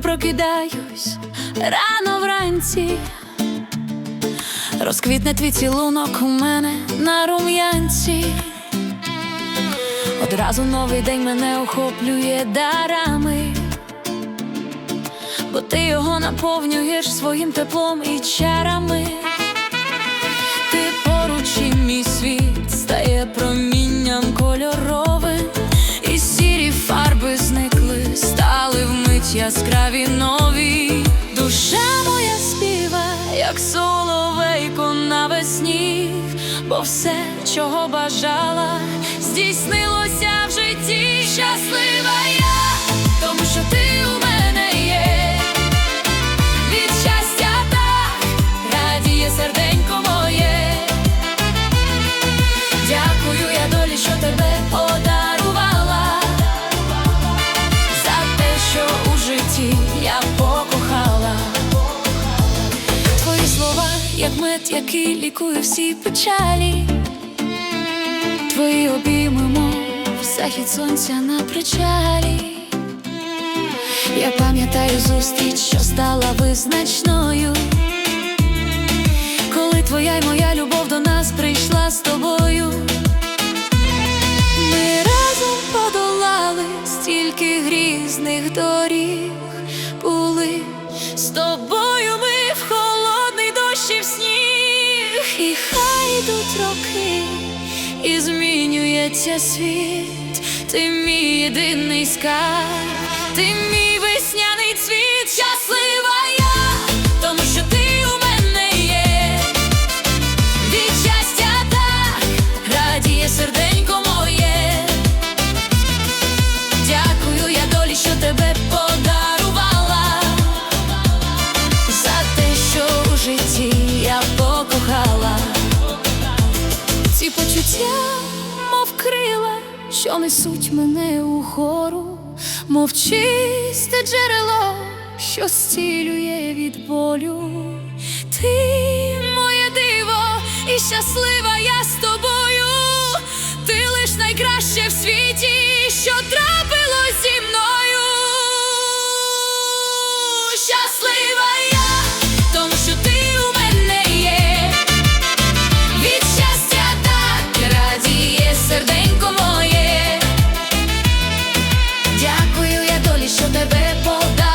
прокидаюсь рано вранці. Розквітне твій цілунок у мене на рум'янці. Одразу новий день мене охоплює дарами, бо ти його наповнюєш своїм теплом і чарами. Яскраві нові. Душа моя співа, як соловейко навесні, бо все, чого бажала, здійснилося в житті. Щаслива як який лікує всі печалі. Твої обійми, мов захід сонця на причалі. Я пам'ятаю зустріч, що стала визначною. Коли твоя й моя любов до нас прийшла з тобою, ми разом подолали стільки грізних доріг, були з тобою і хай йдуть роки, і змінюється світ, ти мій єдиний скарб, ти мій весняний цвіт, щаслива Ці почуття, мов крила, що несуть мене угору, мов чисте джерело, що стілює від болю. Ти моє диво, і щаслива я з тобою, ти лиш найкраще в світі, що трапилось зі мною. Щаслива я тебе подам.